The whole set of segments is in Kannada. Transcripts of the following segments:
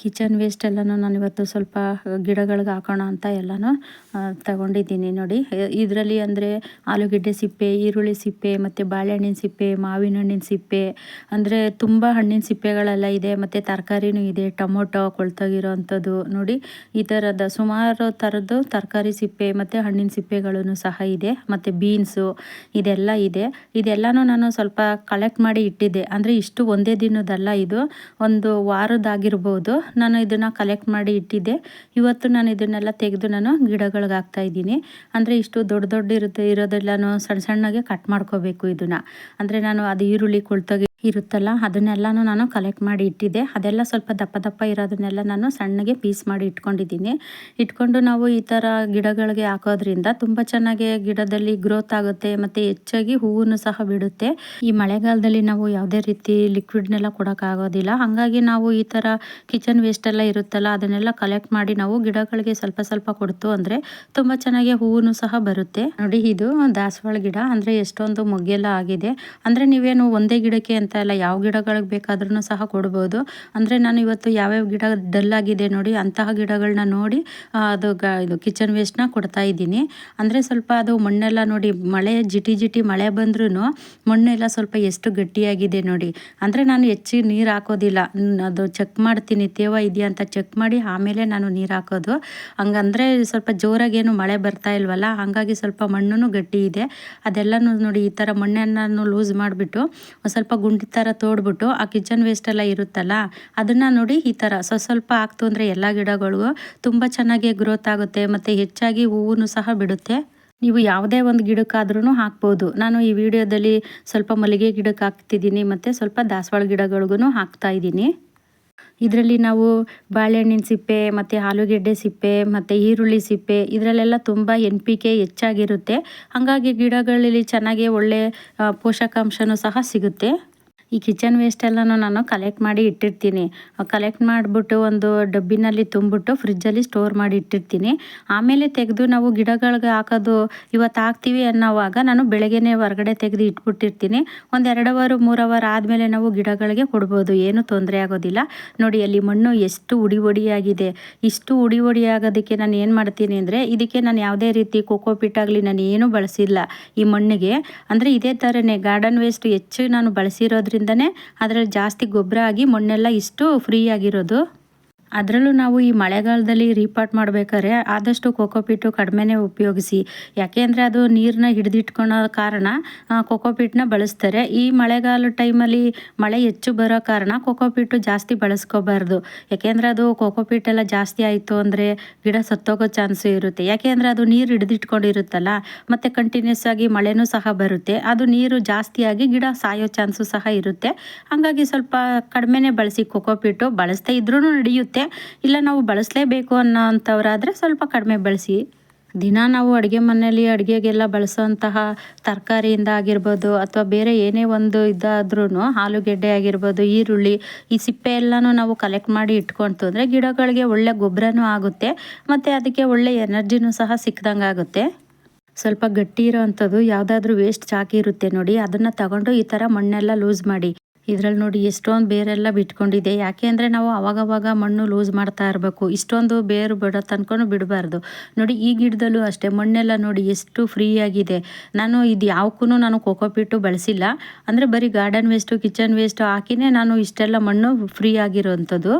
ಕಿಚನ್ ವೇಸ್ಟ್ ಎಲ್ಲನೂ ನಾನು ಇವತ್ತು ಸ್ವಲ್ಪ ಗಿಡಗಳಿಗೆ ಹಾಕೋಣ ಅಂತ ಎಲ್ಲನೂ ತಗೊಂಡಿದ್ದೀನಿ ನೋಡಿ. ಇದರಲ್ಲಿ ಅಂದರೆ ಆಲೂಗೆಡ್ಡೆ ಸಿಪ್ಪೆ, ಈರುಳ್ಳಿ ಸಿಪ್ಪೆ, ಮತ್ತು ಬಾಳೆಹಣ್ಣಿನ ಸಿಪ್ಪೆ, ಮಾವಿನ ಹಣ್ಣಿನ ಸಿಪ್ಪೆ, ಅಂದರೆ ತುಂಬ ಹಣ್ಣಿನ ಸಿಪ್ಪೆಗಳೆಲ್ಲ ಇದೆ, ಮತ್ತು ತರಕಾರಿನೂ ಇದೆ, ಟೊಮೊಟೊ, ಕೊಳ್ತೋಗಿರೋ ನೋಡಿ. ಈ ಥರದ ಸುಮಾರು ಥರದ್ದು ತರಕಾರಿ ಸಿಪ್ಪೆ, ಮತ್ತು ಹಣ್ಣಿನ ಸಿಪ್ಪೆಗಳೂ ಸಹ ಇದೆ, ಮತ್ತು ಬೀನ್ಸು ಇದೆಲ್ಲ ಇದೆ. ಇದೆಲ್ಲನೂ ನಾನು ಸ್ವಲ್ಪ ಕಲೆಕ್ಟ್ ಮಾಡಿ ಇಟ್ಟಿದ್ದೆ. ಅಂದರೆ ಇಷ್ಟು ಒಂದೇ ದಿನದಲ್ಲ ಇದು, ಒಂದು ವಾರದಾಗಿರ್ಬೋದು ನಾನು ಇದನ್ನು ಕಲೆಕ್ಟ್ ಮಾಡಿ ಇಟ್ಟಿದ್ದೆ. ಇವತ್ತು ನಾನು ಇದನ್ನೆಲ್ಲ ತೆಗೆದು ನಾನು ಗಿಡಗಳಿಗೆ ಹಾಕ್ತಾ ಇದ್ದೀನಿ. ಅಂದರೆ ಇಷ್ಟು ದೊಡ್ಡ ದೊಡ್ಡ ಇರುತ್ತೆ, ಇರೋದೆಲ್ಲನೂ ಸಣ್ಣ ಸಣ್ಣಗೆ ಕಟ್ ಮಾಡ್ಕೋಬೇಕು ಇದನ್ನು. ಅಂದರೆ ನಾನು ಅದು ಈರುಳ್ಳಿ, ಕೊಳ್ತೋಗಿ ಇರುತ್ತಲ್ಲ, ಅದನ್ನೆಲ್ಲನೂ ನಾನು ಕಲೆಕ್ಟ್ ಮಾಡಿ ಇಟ್ಟಿದ್ದೆ. ಅದೆಲ್ಲ ಸ್ವಲ್ಪ ದಪ್ಪ ದಪ್ಪ ಇರೋದನ್ನೆಲ್ಲ ನಾನು ಸಣ್ಣಗೆ ಪೀಸ್ ಮಾಡಿ ಇಟ್ಕೊಂಡಿದ್ದೀನಿ. ಇಟ್ಕೊಂಡು ನಾವು ಈ ಥರ ಗಿಡಗಳಿಗೆ ಹಾಕೋದ್ರಿಂದ ತುಂಬ ಚೆನ್ನಾಗಿ ಗಿಡದಲ್ಲಿ ಗ್ರೋತ್ ಆಗುತ್ತೆ, ಮತ್ತು ಹೆಚ್ಚಾಗಿ ಹೂವನ್ನು ಸಹ ಬಿಡುತ್ತೆ. ಈ ಮಳೆಗಾಲದಲ್ಲಿ ನಾವು ಯಾವುದೇ ರೀತಿ ಲಿಕ್ವಿಡ್ನೆಲ್ಲ ಕೊಡೋಕ್ಕಾಗೋದಿಲ್ಲ ಹಾಗಾಗಿ ನಾವು ಈ ಥರ ಕಿಚನ್ ವೇಸ್ಟ್ ಎಲ್ಲ ಇರುತ್ತಲ್ಲ, ಅದನ್ನೆಲ್ಲ ಕಲೆಕ್ಟ್ ಮಾಡಿ ನಾವು ಗಿಡಗಳಿಗೆ ಸ್ವಲ್ಪ ಸ್ವಲ್ಪ ಕೊಡ್ತು ಅಂದರೆ ತುಂಬ ಚೆನ್ನಾಗಿ ಹೂವು ಸಹ ಬರುತ್ತೆ. ನೋಡಿ, ಇದು ದಾಸವಾಳ ಗಿಡ. ಅಂದರೆ ಎಷ್ಟೊಂದು ಮೊಗ್ಗೆಲ್ಲ ಆಗಿದೆ. ಅಂದರೆ ನೀವೇನು ಒಂದೇ ಗಿಡಕ್ಕೆ ಅಂತ ಇಲ್ಲ, ಯಾವ ಗಿಡಗಳಿಗೆ ಬೇಕಾದ್ರೂ ಸಹ ಕೊಡ್ಬೋದು. ಅಂದರೆ ನಾನು ಇವತ್ತು ಯಾವ್ಯಾವ ಗಿಡ ಡಲ್ ಆಗಿದೆ ನೋಡಿ, ಅಂತಹ ಗಿಡಗಳನ್ನ ನೋಡಿ ಅದು ಗ, ಇದು ಕಿಚನ್ ವೇಸ್ಟ್ನ ಕೊಡ್ತಾ ಇದ್ದೀನಿ. ಅಂದರೆ ಸ್ವಲ್ಪ ಅದು ಮಣ್ಣೆಲ್ಲ ನೋಡಿ, ಮಳೆ ಜಿಟಿ ಜಿಟಿ ಮಳೆ ಬಂದ್ರೂ ಮಣ್ಣೆಲ್ಲ ಸ್ವಲ್ಪ ಎಷ್ಟು ಗಟ್ಟಿಯಾಗಿದೆ ನೋಡಿ. ಅಂದರೆ ನಾನು ಹೆಚ್ಚಿಗೆ ನೀರು ಹಾಕೋದಿಲ್ಲ. ಅದು ಚೆಕ್ ಮಾಡ್ತೀನಿ, ತೇವ ಇದೆಯಾ ಅಂತ ಚೆಕ್ ಮಾಡಿ ಆಮೇಲೆ ನಾನು ನೀರು ಹಾಕೋದು. ಹಂಗಂದ್ರೆ ಸ್ವಲ್ಪ ಜೋರಾಗೇನು ಮಳೆ ಬರ್ತಾ ಇಲ್ವಲ್ಲ, ಹಾಗಾಗಿ ಸ್ವಲ್ಪ ಮಣ್ಣು ಗಟ್ಟಿ ಇದೆ. ಅದೆಲ್ಲನೂ ನೋಡಿ ಈ ಥರ ಮಣ್ಣನ್ನು ಲೂಸ್ ಮಾಡಿಬಿಟ್ಟು ಸ್ವಲ್ಪ ಗುಂಡಿ ಥರ ತೋಡ್ಬಿಟ್ಟು ಆ ಕಿಚನ್ ವೇಸ್ಟ್ ಎಲ್ಲ ಇರುತ್ತಲ್ಲ, ಅದನ್ನು ನೋಡಿ ಈ ಥರ ಸ್ವಲ್ಪ ಸ್ವಲ್ಪ ಹಾಕ್ತು ಅಂದರೆ ಎಲ್ಲ ಗಿಡಗಳಿಗೂ ತುಂಬ ಚೆನ್ನಾಗಿ ಗ್ರೋತ್ ಆಗುತ್ತೆ, ಮತ್ತು ಹೆಚ್ಚಾಗಿ ಹೂವು ಸಹ ಬಿಡುತ್ತೆ. ನೀವು ಯಾವುದೇ ಒಂದು ಗಿಡಕ್ಕಾದ್ರೂ ಹಾಕ್ಬೋದು. ನಾನು ಈ ವಿಡಿಯೋದಲ್ಲಿ ಸ್ವಲ್ಪ ಮಲ್ಲಿಗೆ ಗಿಡಕ್ಕೆ ಹಾಕ್ತಿದ್ದೀನಿ, ಮತ್ತು ಸ್ವಲ್ಪ ದಾಸವಾಳ ಗಿಡಗಳಿಗೂ ಹಾಕ್ತಾ ಇದ್ದೀನಿ. ಇದರಲ್ಲಿ ನಾವು ಬಾಳೆಹಣ್ಣಿನ ಸಿಪ್ಪೆ, ಮತ್ತು ಆಲೂಗೆಡ್ಡೆ ಸಿಪ್ಪೆ, ಮತ್ತು ಈರುಳ್ಳಿ ಸಿಪ್ಪೆ, ಇದರಲ್ಲೆಲ್ಲ ತುಂಬ ಎನ್ ಪಿ ಕೆ ಹೆಚ್ಚಾಗಿರುತ್ತೆ. ಹಾಗಾಗಿ ಗಿಡಗಳಲ್ಲಿ ಚೆನ್ನಾಗಿ ಒಳ್ಳೆ ಪೋಷಕಾಂಶನೂ ಸಹ ಸಿಗುತ್ತೆ. ಈ ಕಿಚನ್ ವೇಸ್ಟ್ ಎಲ್ಲನೂ ನಾನು ಕಲೆಕ್ಟ್ ಮಾಡಿ ಇಟ್ಟಿರ್ತೀನಿ. ಕಲೆಕ್ಟ್ ಮಾಡಿಬಿಟ್ಟು ಒಂದು ಡಬ್ಬಿನಲ್ಲಿ ತುಂಬಿಟ್ಟು ಫ್ರಿಜ್ಜಲ್ಲಿ ಸ್ಟೋರ್ ಮಾಡಿ ಇಟ್ಟಿರ್ತೀನಿ. ಆಮೇಲೆ ತೆಗೆದು ನಾವು ಗಿಡಗಳಿಗೆ ಹಾಕೋದು ಇವತ್ತು ಹಾಕ್ತೀವಿ ಅನ್ನೋವಾಗ ನಾನು ಬೆಳಗ್ಗೆನೇ ಹೊರಗಡೆ ತೆಗೆದು ಇಟ್ಬಿಟ್ಟಿರ್ತೀನಿ. ಒಂದು ಎರಡು ಅವರ್, ಮೂರು ಅವರ್ ಆದಮೇಲೆ ನಾವು ಗಿಡಗಳಿಗೆ ಕೊಡ್ಬೋದು. ಏನು ತೊಂದರೆ ಆಗೋದಿಲ್ಲ. ನೋಡಿ, ಅಲ್ಲಿ ಮಣ್ಣು ಎಷ್ಟು ಉಡಿ ಒಡಿಯಾಗಿದೆ ಇಷ್ಟು ಉಡಿ ಒಡಿಯಾಗೋದಕ್ಕೆ ನಾನು ಏನು ಮಾಡ್ತೀನಿ ಅಂದರೆ, ಇದಕ್ಕೆ ನಾನು ಯಾವುದೇ ರೀತಿ ಕೋಕೋಪಿಟ್ ಆಗಲಿ ನಾನು ಏನೂ ಬಳಸಿಲ್ಲ ಈ ಮಣ್ಣಿಗೆ. ಅಂದರೆ ಇದೇ ಥರನೇ ಗಾರ್ಡನ್ ವೇಸ್ಟ್ ಹೆಚ್ಚು ನಾನು ಬಳಸಿರೋದ್ರಿಂದ ಅದರಿಂದನೇ ಅದರಲ್ಲಿ ಜಾಸ್ತಿ ಗೊಬ್ಬರ ಆಗಿ ಮಣ್ಣೆಲ್ಲ ಇಷ್ಟು ಫ್ರೀ ಆಗಿರೋದು. ಅದರಲ್ಲೂ ನಾವು ಈ ಮಳೆಗಾಲದಲ್ಲಿ ರೀಪಾಟ್ ಮಾಡಬೇಕಾದ್ರೆ ಆದಷ್ಟು ಕೊಕೋಪಿಟ್ಟು ಕಡಿಮೆನೇ ಉಪಯೋಗಿಸಿ. ಯಾಕೆಂದರೆ ಅದು ನೀರನ್ನ ಹಿಡಿದಿಟ್ಕೊಳೋ ಕಾರಣ ಕೊಕೋಪಿಟ್ನ ಬಳಸ್ತಾರೆ. ಈ ಮಳೆಗಾಲ ಟೈಮಲ್ಲಿ ಮಳೆ ಹೆಚ್ಚು ಬರೋ ಕಾರಣ ಕೊಕೋಪಿಟ್ಟು ಜಾಸ್ತಿ ಬಳಸ್ಕೋಬಾರ್ದು. ಯಾಕೆಂದರೆ ಅದು ಕೊಕೋಪಿಟ್ ಎಲ್ಲ ಜಾಸ್ತಿ ಆಯಿತು ಅಂದರೆ ಗಿಡ ಸತ್ತೋಗೋ ಚಾನ್ಸು ಇರುತ್ತೆ. ಯಾಕೆಂದರೆ ಅದು ನೀರು ಹಿಡಿದಿಟ್ಕೊಂಡಿರುತ್ತಲ್ಲ, ಮತ್ತು ಕಂಟಿನ್ಯೂಸ್ ಆಗಿ ಮಳೆನೂ ಸಹ ಬರುತ್ತೆ. ಅದು ನೀರು ಜಾಸ್ತಿಯಾಗಿ ಗಿಡ ಸಾಯೋ ಚಾನ್ಸು ಸಹ ಇರುತ್ತೆ. ಹಾಗಾಗಿ ಸ್ವಲ್ಪ ಕಡಿಮೆನೇ ಬಳಸಿ ಕೊಕೋಪಿಟ್ಟು ಬಳಸ್ತಾ ಇದ್ರೂ ನಡೆಯುತ್ತೆ. ಇಲ್ಲ ನಾವು ಬಳಸಲೇಬೇಕು ಅನ್ನೋ ಅಂಥವ್ರಾದರೆ ಸ್ವಲ್ಪ ಕಡಿಮೆ ಬಳಸಿ. ದಿನ ನಾವು ಅಡುಗೆ ಮನೆಯಲ್ಲಿ ಅಡುಗೆಗೆಲ್ಲ ಬಳಸೋಂತಹ ತರಕಾರಿಯಿಂದ ಆಗಿರ್ಬೋದು ಅಥವಾ ಬೇರೆ ಏನೇ ಒಂದು ಇದಾದ್ರೂ ಆಲೂಗೆಡ್ಡೆ ಆಗಿರ್ಬೋದು, ಈರುಳ್ಳಿ, ಈ ಸಿಪ್ಪೆ ಎಲ್ಲನೂ ನಾವು ಕಲೆಕ್ಟ್ ಮಾಡಿ ಇಟ್ಕೊಳ್ತು ಅಂದರೆ ಗಿಡಗಳಿಗೆ ಒಳ್ಳೆ ಗೊಬ್ಬರನೂ ಆಗುತ್ತೆ ಮತ್ತು ಅದಕ್ಕೆ ಒಳ್ಳೆ ಎನರ್ಜಿನೂ ಸಹ ಸಿಕ್ದಂಗೆ ಆಗುತ್ತೆ. ಸ್ವಲ್ಪ ಗಟ್ಟಿ ಇರೋವಂಥದ್ದು ಯಾವುದಾದ್ರೂ ವೇಸ್ಟ್ ಚಾಕಿ ಇರುತ್ತೆ ನೋಡಿ ಅದನ್ನು ತಗೊಂಡು ಈ ಥರ ಮಣ್ಣೆಲ್ಲ ಲೂಸ್ ಮಾಡಿ. ಇದ್ರಲ್ಲಿ ನೋಡಿ ಎಷ್ಟೊಂದು ಬೇರೆಲ್ಲ ಬಿಟ್ಕೊಂಡಿದೆ. ಯಾಕೆ ಅಂದರೆ ನಾವು ಅವಾಗವಾಗ ಮಣ್ಣು ಲೂಸ್ ಮಾಡ್ತಾ ಇರಬೇಕು. ಇಷ್ಟೊಂದು ಬೇರು ಬಿಡೋ ತನಕನೂ ಬಿಡಬಾರ್ದು. ನೋಡಿ ಈ ಗಿಡದಲ್ಲೂ ಅಷ್ಟೇ, ಮಣ್ಣೆಲ್ಲ ನೋಡಿ ಎಷ್ಟು ಫ್ರೀ ಆಗಿದೆ. ನಾನು ಇದು ಯಾವಕ್ಕೂ ನಾನು ಕೋಕೋಪಿಟ್ಟು ಬಳಸಿಲ್ಲ. ಅಂದರೆ ಬರೀ ಗಾರ್ಡನ್ ವೇಸ್ಟು ಕಿಚನ್ ವೇಸ್ಟು ಹಾಕಿನೇ ನಾನು ಇಷ್ಟೆಲ್ಲ ಮಣ್ಣು ಫ್ರೀ ಆಗಿರೋವಂಥದ್ದು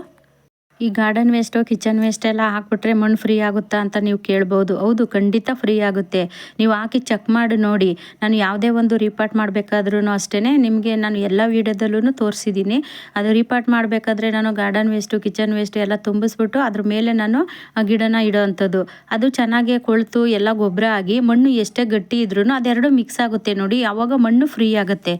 ಈ ಗಾರ್ಡನ್ ವೇಸ್ಟು ಕಿಚನ್ ವೇಸ್ಟ್ ಎಲ್ಲ ಹಾಕ್ಬಿಟ್ರೆ ಮಣ್ಣು ಫ್ರೀ ಆಗುತ್ತಾ ಅಂತ ನೀವು ಕೇಳ್ಬೋದು. ಹೌದು, ಖಂಡಿತ ಫ್ರೀ ಆಗುತ್ತೆ. ನೀವು ಹಾಕಿ ಚೆಕ್ ಮಾಡಿ ನೋಡಿ. ನಾನು ಯಾವುದೇ ಒಂದು ರಿಪಾರ್ಟ್ ಮಾಡಬೇಕಾದ್ರೂ ಅಷ್ಟೇ ನಿಮಗೆ ನಾನು ಎಲ್ಲ ವೀಡಿಯೋದಲ್ಲೂ ತೋರಿಸಿದ್ದೀನಿ. ಅದು ರಿಪಾರ್ಟ್ ಮಾಡಬೇಕಾದ್ರೆ ನಾನು ಗಾರ್ಡನ್ ವೇಸ್ಟು ಕಿಚನ್ ವೇಸ್ಟ್ ಎಲ್ಲ ತುಂಬಿಸ್ಬಿಟ್ಟು ಅದ್ರ ಮೇಲೆ ನಾನು ಆ ಗಿಡನ ಇಡೋವಂಥದ್ದು ಅದು ಚೆನ್ನಾಗೇ ಕೊಳ್ತು, ಎಲ್ಲ ಗೊಬ್ಬರ ಆಗಿ ಮಣ್ಣು ಎಷ್ಟೇ ಗಟ್ಟಿ ಇದ್ರೂ ಅದೆರಡು ಮಿಕ್ಸ್ ಆಗುತ್ತೆ ನೋಡಿ. ಆವಾಗ ಮಣ್ಣು ಫ್ರೀ ಆಗುತ್ತೆ.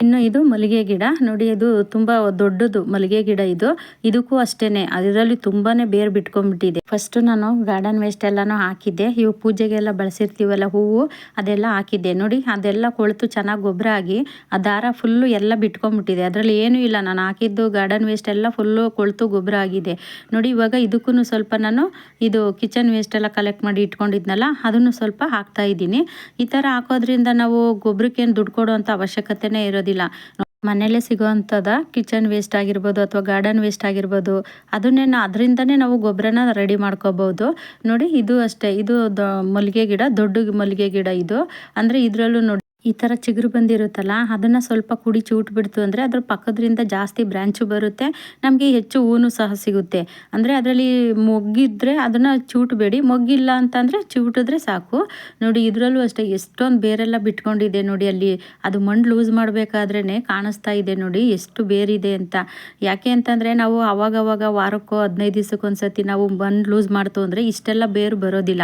ಇನ್ನು ಇದು ಮಲ್ಲಿಗೆ ಗಿಡ. ನೋಡಿ, ಇದು ತುಂಬಾ ದೊಡ್ಡದು ಮಲ್ಲಿಗೆ ಗಿಡ ಇದು. ಇದಕ್ಕೂ ಅಷ್ಟೇನೆ. ಅದರಲ್ಲಿ ತುಂಬಾನೇ ಬೇರ್ ಬಿಟ್ಕೊಂಡ್ಬಿಟ್ಟಿದೆ. ಫಸ್ಟ್ ನಾನು ಗಾರ್ಡನ್ ವೇಸ್ಟ್ ಎಲ್ಲನೂ ಹಾಕಿದ್ದೆ. ಇವು ಪೂಜೆಗೆಲ್ಲ ಬಳಸಿರ್ತೀವಲ್ಲ, ಹೂವು, ಅದೆಲ್ಲ ಹಾಕಿದ್ದೆ. ನೋಡಿ, ಅದೆಲ್ಲ ಕೊಳೆತು ಚೆನ್ನಾಗಿ ಗೊಬ್ಬರ ಆಗಿ, ಆ ದಾರ ಫುಲ್ಲು ಎಲ್ಲ ಬಿಟ್ಕೊಂಡ್ಬಿಟ್ಟಿದೆ ಅದರಲ್ಲಿ ಏನೂ ಇಲ್ಲ. ನಾನು ಹಾಕಿದ್ದು ಗಾರ್ಡನ್ ವೇಸ್ಟ್ ಎಲ್ಲ ಫುಲ್ಲು ಕೊಳ್ತು ಗೊಬ್ಬರ ಆಗಿದೆ. ನೋಡಿ, ಇವಾಗ ಇದಕ್ಕೂ ಸ್ವಲ್ಪ ನಾನು ಇದು ಕಿಚನ್ ವೇಸ್ಟ್ ಎಲ್ಲ ಕಲೆಕ್ಟ್ ಮಾಡಿ ಇಟ್ಕೊಂಡಿದ್ನಲ್ಲ, ಅದನ್ನು ಸ್ವಲ್ಪ ಹಾಕ್ತಾ ಇದ್ದೀನಿ. ಈ ಥರ ಹಾಕೋದ್ರಿಂದ ನಾವು ಗೊಬ್ಬರಕ್ಕೇನು ದುಡ್ಡು ಕೊಡುವಂಥ ಅವಶ್ಯಕತೆನೇ ಇರೋದಿಲ್ಲ. ಮನೇಲೆ ಸಿಗುವಂತದ ಕಿಚನ್ ವೇಸ್ಟ್ ಆಗಿರ್ಬೋದು ಅಥವಾ ಗಾರ್ಡನ್ ವೇಸ್ಟ್ ಆಗಿರ್ಬೋದು ಅದನ್ನೇ ಅದರಿಂದನೇ ನಾವು ಗೊಬ್ಬರನ ರೆಡಿ ಮಾಡ್ಕೋಬೋದು. ನೋಡಿ, ಇದು ಅಷ್ಟೇ. ಇದು ಮಲ್ಲಿಗೆ ಗಿಡ, ದೊಡ್ಡ ಮಲ್ಲಿಗೆ ಗಿಡ ಇದು. ಅಂದರೆ ಇದರಲ್ಲೂ ನೋಡಿ ಈ ಥರ ಚಿಗುರು ಬಂದಿರುತ್ತಲ್ಲ, ಅದನ್ನು ಸ್ವಲ್ಪ ಕುಡಿ ಚೂಟ್ ಬಿಡ್ತು ಅಂದರೆ ಅದ್ರ ಪಕ್ಕದ್ರಿಂದ ಜಾಸ್ತಿ ಬ್ರ್ಯಾಂಚು ಬರುತ್ತೆ, ನಮಗೆ ಹೆಚ್ಚು ಹೂನು ಸಹ ಸಿಗುತ್ತೆ. ಅಂದರೆ ಅದರಲ್ಲಿ ಮೊಗ್ಗಿದ್ರೆ ಅದನ್ನು ಚೂಟ್ಬೇಡಿ ಮೊಗ್ಗಿಲ್ಲ ಅಂತಂದರೆ ಚೂಟಿದ್ರೆ ಸಾಕು. ನೋಡಿ, ಇದರಲ್ಲೂ ಅಷ್ಟೇ ಎಷ್ಟೊಂದು ಬೇರೆಲ್ಲ ಬಿಟ್ಕೊಂಡಿದೆ ನೋಡಿ ಅಲ್ಲಿ. ಅದು ಮಣ್ಣು ಲೂಸ್ ಮಾಡಬೇಕಾದ್ರೇ ಕಾಣಿಸ್ತಾ ಇದೆ ನೋಡಿ, ಎಷ್ಟು ಬೇರಿದೆ ಅಂತ. ಯಾಕೆ ಅಂತಂದರೆ ನಾವು ಅವಾಗವಾಗ ವಾರಕ್ಕೋ ಹದಿನೈದು ದಿವಸಕ್ಕೊಂದ್ಸತಿ ನಾವು ಮಣ್ಣು ಲೂಸ್ ಮಾಡ್ತು ಅಂದರೆ ಇಷ್ಟೆಲ್ಲ ಬೇರು ಬರೋದಿಲ್ಲ.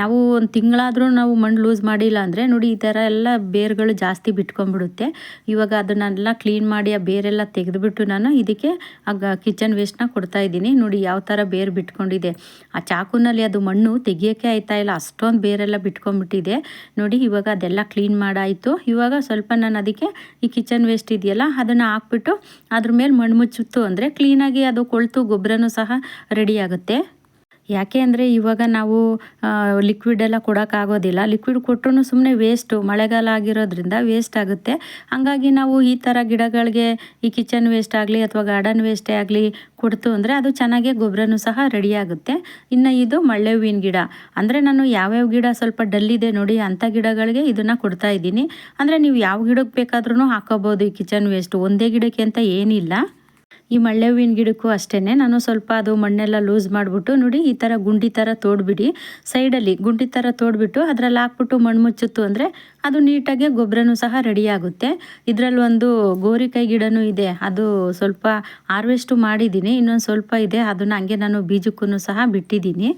ನಾವು ಒಂದು ತಿಂಗಳಾದರೂ ನಾವು ಮಣ್ಣು ಲೂಸ್ ಮಾಡಿಲ್ಲ ಅಂದರೆ ನೋಡಿ ಈ ಥರ ಎಲ್ಲ ಬೇರುಗಳು ಜಾಸ್ತಿ ಬಿಟ್ಕೊಂಡ್ಬಿಡುತ್ತೆ. ಇವಾಗ ಅದನ್ನೆಲ್ಲ ಕ್ಲೀನ್ ಮಾಡಿ ಆ ಬೇರೆಲ್ಲ ತೆಗೆದುಬಿಟ್ಟು ನಾನು ಇದಕ್ಕೆ ಆಗ ಕಿಚನ್ ವೇಸ್ಟ್ನ ಕೊಡ್ತಾ ಇದ್ದೀನಿ. ನೋಡಿ ಯಾವ ಥರ ಬೇರು ಬಿಟ್ಕೊಂಡಿದೆ. ಆ ಚಾಕುನಲ್ಲಿ ಅದು ಮಣ್ಣು ತೆಗಿಯೋಕ್ಕೆ ಆಯ್ತಾ ಇಲ್ಲ, ಅಷ್ಟೊಂದು ಬೇರೆಲ್ಲ ಬಿಟ್ಕೊಂಡ್ಬಿಟ್ಟಿದೆ. ನೋಡಿ ಇವಾಗ ಅದೆಲ್ಲ ಕ್ಲೀನ್ ಮಾಡಾಯಿತು. ಇವಾಗ ಸ್ವಲ್ಪ ನಾನು ಅದಕ್ಕೆ ಈ ಕಿಚನ್ ವೇಸ್ಟ್ ಇದೆಯಲ್ಲ ಅದನ್ನು ಹಾಕ್ಬಿಟ್ಟು ಅದ್ರ ಮೇಲೆ ಮಣ್ಣು ಮುಚ್ಚುತ್ತು ಅಂದರೆ ಕ್ಲೀನಾಗಿ ಅದು ಕೊಳ್ತು ಗೊಬ್ಬರನೂ ಸಹ ರೆಡಿ ಆಗುತ್ತೆ. ಯಾಕೆ ಅಂದರೆ ಇವಾಗ ನಾವು ಲಿಕ್ವಿಡ್ ಎಲ್ಲ ಕೊಡೋಕ್ಕಾಗೋದಿಲ್ಲ. ಲಿಕ್ವಿಡ್ ಕೊಟ್ಟರು ಸುಮ್ಮನೆ ವೇಸ್ಟು ಮಳೆಗಾಲ ಆಗಿರೋದ್ರಿಂದ ವೇಸ್ಟ್ ಆಗುತ್ತೆ. ಹಾಗಾಗಿ ನಾವು ಈ ಥರ ಗಿಡಗಳಿಗೆ ಈ ಕಿಚನ್ ವೇಸ್ಟ್ ಆಗಲಿ ಅಥವಾ ಗಾರ್ಡನ್ ವೇಸ್ಟೇ ಆಗಲಿ ಕೊಡ್ತು ಅಂದರೆ ಅದು ಚೆನ್ನಾಗಿ ಗೊಬ್ಬರನೂ ಸಹ ರೆಡಿ ಆಗುತ್ತೆ. ಇನ್ನು ಇದು ಮಳ್ಳೆ ಹೂವಿನ ಗಿಡ. ಅಂದರೆ ನಾನು ಯಾವ್ಯಾವ ಗಿಡ ಸ್ವಲ್ಪ ಡಲ್ಲಿದೆ ನೋಡಿ ಅಂಥ ಗಿಡಗಳಿಗೆ ಇದನ್ನು ಕೊಡ್ತಾ ಇದ್ದೀನಿ. ಅಂದರೆ ನೀವು ಯಾವ ಗಿಡಕ್ಕೆ ಬೇಕಾದ್ರೂ ಹಾಕೋಬೋದು ಈ ಕಿಚನ್ ವೇಸ್ಟು ಒಂದೇ ಗಿಡಕ್ಕೆ ಅಂತ ಏನಿಲ್ಲ. ಈ ಮಳ್ಳೆ ಹೂವಿನ ಗಿಡಕ್ಕೂ ಅಷ್ಟೇ ನಾನು ಸ್ವಲ್ಪ ಅದು ಮಣ್ಣೆಲ್ಲ ಲೂಸ್ ಮಾಡಿಬಿಟ್ಟು ನೋಡಿ, ಈ ಥರ ಗುಂಡಿ ಥರ ತೋಡ್ಬಿಡಿ. ಸೈಡಲ್ಲಿ ಗುಂಡಿ ಥರ ತೋಡ್ಬಿಟ್ಟು ಅದರಲ್ಲಿ ಹಾಕ್ಬಿಟ್ಟು ಮಣ್ಣು ಮುಚ್ಚುತ್ತು ಅಂದರೆ ಅದು ನೀಟಾಗಿ ಗೊಬ್ಬರನೂ ಸಹ ರೆಡಿ ಆಗುತ್ತೆ. ಇದರಲ್ಲಿ ಒಂದು ಗೋರಿಕಾಯಿ ಗಿಡನೂ ಇದೆ. ಅದು ಸ್ವಲ್ಪ ಹಾರ್ವೆಸ್ಟು ಮಾಡಿದ್ದೀನಿ. ಇನ್ನೊಂದು ಸ್ವಲ್ಪ ಇದೆ. ಅದನ್ನು ಹಂಗೆ ನಾನು ಬೀಜಕ್ಕೂ ಸಹ ಬಿಟ್ಟಿದ್ದೀನಿ.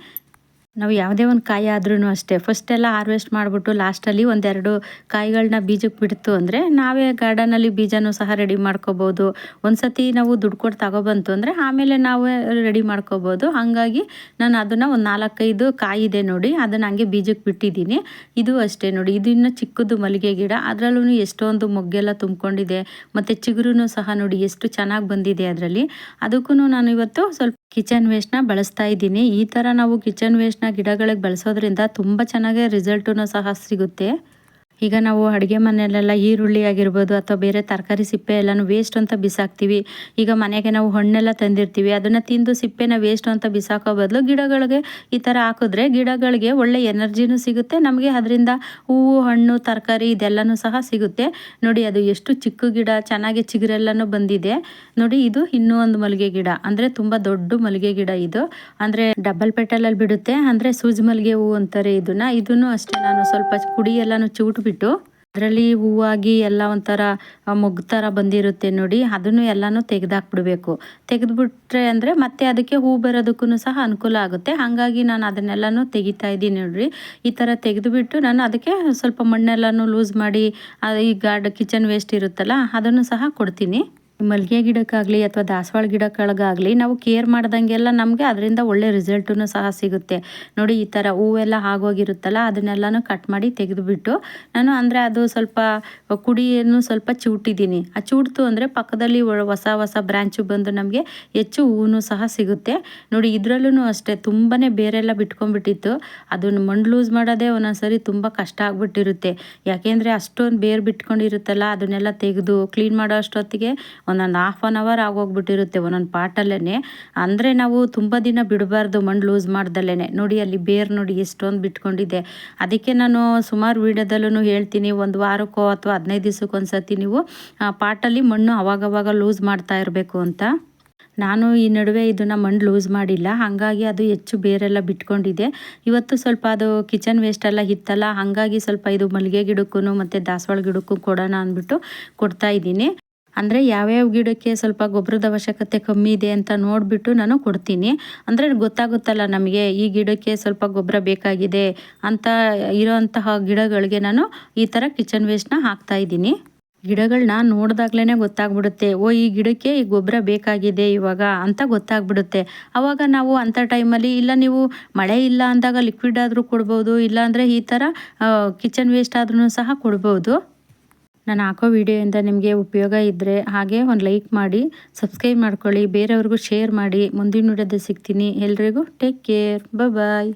ನಾವು ಯಾವುದೇ ಒಂದು ಕಾಯಿ ಆದ್ರೂ ಅಷ್ಟೇ. ಫಸ್ಟೆಲ್ಲ ಹಾರ್ವೆಸ್ಟ್ ಮಾಡಿಬಿಟ್ಟು ಲಾಸ್ಟಲ್ಲಿ ಒಂದೆರಡು ಕಾಯಿಗಳನ್ನ ಬೀಜಕ್ಕೆ ಬಿಡ್ತು ಅಂದರೆ ನಾವೇ ಗಾರ್ಡನಲ್ಲಿ ಬೀಜನೂ ಸಹ ರೆಡಿ ಮಾಡ್ಕೋಬೋದು. ಒಂದು ಸತಿ ನಾವು ದುಡ್ಡು ಕೊಟ್ಟು ತಗೊಬಂತು ಅಂದರೆ ಆಮೇಲೆ ನಾವೇ ರೆಡಿ ಮಾಡ್ಕೋಬೋದು. ಹಾಗಾಗಿ ನಾನು ಅದನ್ನು ಒಂದು ನಾಲ್ಕೈದು ಕಾಯಿ ಇದೆ ನೋಡಿ, ಅದನ್ನು ಹಂಗೆ ಬೀಜಕ್ಕೆ ಬಿಟ್ಟಿದ್ದೀನಿ. ಇದು ಅಷ್ಟೇ ನೋಡಿ, ಇದು ಇನ್ನೂ ಚಿಕ್ಕದು ಮಲ್ಲಿಗೆ ಗಿಡ. ಅದರಲ್ಲೂ ಎಷ್ಟೊಂದು ಮೊಗ್ಗೆಲ್ಲ ತುಂಬಿಕೊಂಡಿದೆ. ಮತ್ತು ಚಿಗುರು ಸಹ ನೋಡಿ, ಎಷ್ಟು ಚೆನ್ನಾಗಿ ಬಂದಿದೆ ಅದರಲ್ಲಿ. ಅದಕ್ಕೂ ನಾನು ಇವತ್ತು ಸ್ವಲ್ಪ ಕಿಚನ್ ವೇಸ್ಟ್ನ ಬಳಸ್ತಾ ಇದ್ದೀನಿ. ಈ ಥರ ನಾವು ಕಿಚನ್ ವೇಸ್ಟ್ನ ಗಿಡಗಳಿಗೆ ಬಳಸೋದ್ರಿಂದ ತುಂಬ ಚೆನ್ನಾಗಿ ರಿಸಲ್ಟೂ ಸಹ ಸಿಗುತ್ತೆ. ಈಗ ನಾವು ಅಡುಗೆ ಮನೆಯಲ್ಲೆಲ್ಲ ಈರುಳ್ಳಿ ಆಗಿರ್ಬೋದು ಅಥವಾ ಬೇರೆ ತರಕಾರಿ ಸಿಪ್ಪೆ ಎಲ್ಲನೂ ವೇಸ್ಟ್ ಅಂತ ಬಿಸಾಕ್ತೀವಿ. ಈಗ ಮನೆಗೆ ನಾವು ಹಣ್ಣೆಲ್ಲ ತಂದಿರ್ತೀವಿ. ಅದನ್ನು ತಿಂದು ಸಿಪ್ಪೆನ ವೇಸ್ಟ್ ಅಂತ ಬಿಸಾಕೋ ಬದಲು ಗಿಡಗಳಿಗೆ ಈ ಥರ ಹಾಕಿದ್ರೆ ಗಿಡಗಳಿಗೆ ಒಳ್ಳೆ ಎನರ್ಜಿನೂ ಸಿಗುತ್ತೆ. ನಮಗೆ ಅದರಿಂದ ಹೂವು, ಹಣ್ಣು, ತರಕಾರಿ ಇದೆಲ್ಲನೂ ಸಹ ಸಿಗುತ್ತೆ. ನೋಡಿ ಅದು ಎಷ್ಟು ಚಿಕ್ಕ ಗಿಡ, ಚೆನ್ನಾಗಿ ಚಿಗುರೆಲ್ಲನೂ ಬಂದಿದೆ. ನೋಡಿ ಇದು ಇನ್ನೂ ಒಂದು ಮಲ್ಲಿಗೆ ಗಿಡ. ಅಂದರೆ ತುಂಬ ದೊಡ್ಡ ಮಲ್ಲಿಗೆ ಗಿಡ ಇದು. ಅಂದರೆ ಡಬಲ್ ಪೆಟಲಲ್ಲಿ ಬಿಡುತ್ತೆ. ಅಂದರೆ ಸೂಜಿ ಮಲ್ಲಿಗೆ ಹೂವು ಅಂತಾರೆ ಇದನ್ನ. ಇದನ್ನು ಅಷ್ಟೇ ನಾನು ಸ್ವಲ್ಪ ಕುಡಿ ಎಲ್ಲನೂ ಚೂಟು ಬಿಟ್ಟು ಅದರಲ್ಲಿ ಹೂವಾಗಿ ಎಲ್ಲ ಒಂಥರ ಮೊಗ್ಗು ಥರ ಬಂದಿರುತ್ತೆ ನೋಡಿ, ಅದನ್ನು ಎಲ್ಲನೂ ತೆಗೆದಾಕ್ಬಿಡ್ಬೇಕು. ತೆಗೆದ್ಬಿಟ್ರೆ ಅಂದರೆ ಮತ್ತೆ ಅದಕ್ಕೆ ಹೂ ಬರೋದಕ್ಕೂ ಸಹ ಅನುಕೂಲ ಆಗುತ್ತೆ. ಹಾಗಾಗಿ ನಾನು ಅದನ್ನೆಲ್ಲನೂ ತೆಗಿತಾ ಇದ್ದೀನಿ ನೋಡ್ರಿ. ಈ ಥರ ತೆಗೆದುಬಿಟ್ಟು ನಾನು ಅದಕ್ಕೆ ಸ್ವಲ್ಪ ಮಣ್ಣೆಲ್ಲನೂ ಲೂಸ್ ಮಾಡಿ ಈ ಗಾರ್ಡ್ ಕಿಚನ್ ವೇಸ್ಟ್ ಇರುತ್ತಲ್ಲ, ಅದನ್ನು ಸಹ ಕೊಡ್ತೀನಿ. ಮಲ್ಲಿಗೆ ಗಿಡಕ್ಕಾಗಲಿ ಅಥವಾ ದಾಸವಾಳ ಗಿಡಗಳಿಗಾಗಲಿ ನಾವು ಕೇರ್ ಮಾಡ್ದಂಗೆಲ್ಲ ನಮಗೆ ಅದರಿಂದ ಒಳ್ಳೆ ರಿಸಲ್ಟೂ ಸಹ ಸಿಗುತ್ತೆ. ನೋಡಿ ಈ ಥರ ಹೂವೆಲ್ಲ ಆಗೋಗಿರುತ್ತಲ್ಲ ಅದನ್ನೆಲ್ಲನೂ ಕಟ್ ಮಾಡಿ ತೆಗೆದುಬಿಟ್ಟು ನಾನು ಅಂದರೆ ಅದು ಸ್ವಲ್ಪ ಕುಡಿಯನ್ನು ಸ್ವಲ್ಪ ಚೂಟಿದ್ದೀನಿ. ಆ ಚೂಡ್ತು ಅಂದರೆ ಪಕ್ಕದಲ್ಲಿ ಹೊಸ ಹೊಸ ಬ್ರ್ಯಾಂಚು ಬಂದು ನಮಗೆ ಹೆಚ್ಚು ಹೂವು ಸಹ ಸಿಗುತ್ತೆ. ನೋಡಿ ಇದರಲ್ಲೂ ಅಷ್ಟೇ ತುಂಬಾ ಬೇರೆಲ್ಲ ಬಿಟ್ಕೊಂಡ್ಬಿಟ್ಟಿತ್ತು. ಅದನ್ನು ಮಣ್ಣು ಲೂಸ್ ಮಾಡೋದೇ ಒಂದೊಂದ್ಸರಿ ತುಂಬ ಕಷ್ಟ ಆಗ್ಬಿಟ್ಟಿರುತ್ತೆ. ಯಾಕೆಂದರೆ ಅಷ್ಟೊಂದು ಬೇರು ಬಿಟ್ಕೊಂಡಿರುತ್ತಲ್ಲ ಅದನ್ನೆಲ್ಲ ತೆಗೆದು ಕ್ಲೀನ್ ಮಾಡೋ ಅಷ್ಟೊತ್ತಿಗೆ ಒಂದೊಂದು ಹಾಫ್ ಆನ್ ಅವರ್ ಆಗೋಗ್ಬಿಟ್ಟಿರುತ್ತೆ ಒಂದೊಂದು ಪಾಟಲ್ಲೇ ಅಂದರೆ ನಾವು ತುಂಬ ದಿನ ಬಿಡಬಾರ್ದು, ಮಣ್ಣು ಲೂಸ್ ಮಾಡ್ದಲ್ಲೇ ನೋಡಿ, ಅಲ್ಲಿ ಬೇರು ನೋಡಿ ಎಷ್ಟೊಂದು ಬಿಟ್ಕೊಂಡಿದೆ. ಅದಕ್ಕೆ ನಾನು ಸುಮಾರು ವೀಡಿಯೋದಲ್ಲೂ ಹೇಳ್ತೀನಿ, ಒಂದು ವಾರಕ್ಕೋ ಅಥವಾ ಹದಿನೈದು ದಿವ್ಸಕ್ಕೆ ಒಂದ್ಸತಿ ನೀವು, ಆ, ಪಾಟಲ್ಲಿ ಮಣ್ಣು ಅವಾಗವಾಗ ಲೂಸ್ ಮಾಡ್ತಾ ಇರಬೇಕು ಅಂತ. ನಾನು ಈ ನಡುವೆ ಇದನ್ನು ಮಣ್ಣು ಲೂಸ್ ಮಾಡಿಲ್ಲ. ಹಾಗಾಗಿ ಅದು ಹೆಚ್ಚು ಬೇರೆಲ್ಲ ಬಿಟ್ಕೊಂಡಿದೆ. ಇವತ್ತು ಸ್ವಲ್ಪ ಅದು ಕಿಚನ್ ವೇಸ್ಟ್ ಎಲ್ಲ ಇತ್ತಲ್ಲ ಹಾಗಾಗಿ ಸ್ವಲ್ಪ ಇದು ಮಲ್ಲಿಗೆ ಗಿಡಕ್ಕೂ ಮತ್ತು ದಾಸವಾಳ ಗಿಡಕ್ಕೂ ಕೊಡೋಣ ಅಂದ್ಬಿಟ್ಟು ಕೊಡ್ತಾ ಇದ್ದೀನಿ. ಅಂದರೆ ಯಾವ್ಯಾವ ಗಿಡಕ್ಕೆ ಸ್ವಲ್ಪ ಗೊಬ್ಬರದ ಅವಶ್ಯಕತೆ ಕಮ್ಮಿ ಇದೆ ಅಂತ ನೋಡಿಬಿಟ್ಟು ನಾನು ಕೊಡ್ತೀನಿ. ಅಂದರೆ ಗೊತ್ತಾಗುತ್ತಲ್ಲ ನಮಗೆ ಈ ಗಿಡಕ್ಕೆ ಸ್ವಲ್ಪ ಗೊಬ್ಬರ ಬೇಕಾಗಿದೆ ಅಂತ ಇರೋಂತಹ ಗಿಡಗಳಿಗೆ ನಾನು ಈ ಥರ ಕಿಚನ್ ವೇಸ್ಟ್ನ ಹಾಕ್ತಾ ಇದ್ದೀನಿ. ಗಿಡಗಳನ್ನ ನೋಡಿದಾಗ್ಲೇ ಗೊತ್ತಾಗ್ಬಿಡುತ್ತೆ, ಓ ಈ ಗಿಡಕ್ಕೆ ಈ ಗೊಬ್ಬರ ಬೇಕಾಗಿದೆ ಇವಾಗ ಅಂತ ಗೊತ್ತಾಗ್ಬಿಡುತ್ತೆ. ಆವಾಗ ನಾವು ಅಂಥ ಟೈಮಲ್ಲಿ ಇಲ್ಲ ನೀವು ಮಳೆ ಇಲ್ಲ ಅಂದಾಗ ಲಿಕ್ವಿಡ್ ಆದರೂ ಕೊಡ್ಬೋದು, ಇಲ್ಲಾಂದರೆ ಈ ಥರ ಕಿಚನ್ ವೇಸ್ಟ್ ಆದ್ರೂ ಸಹ ಕೊಡ್ಬೋದು. ನಾನು ಹಾಕೋ ವಿಡಿಯೋಯಿಂದ ನಿಮಗೆ ಉಪಯೋಗ ಇದ್ದರೆ ಹಾಗೆ ಒಂದು ಲೈಕ್ ಮಾಡಿ, ಸಬ್ಸ್ಕ್ರೈಬ್ ಮಾಡ್ಕೊಳ್ಳಿ, ಬೇರೆಯವ್ರಿಗೂ ಶೇರ್ ಮಾಡಿ. ಮುಂದಿನ ವಿಡಿಯೋದಲ್ಲಿ ಸಿಗ್ತೀನಿ. ಎಲ್ರಿಗೂ ಟೇಕ್ ಕೇರ್ ಬಾಯ್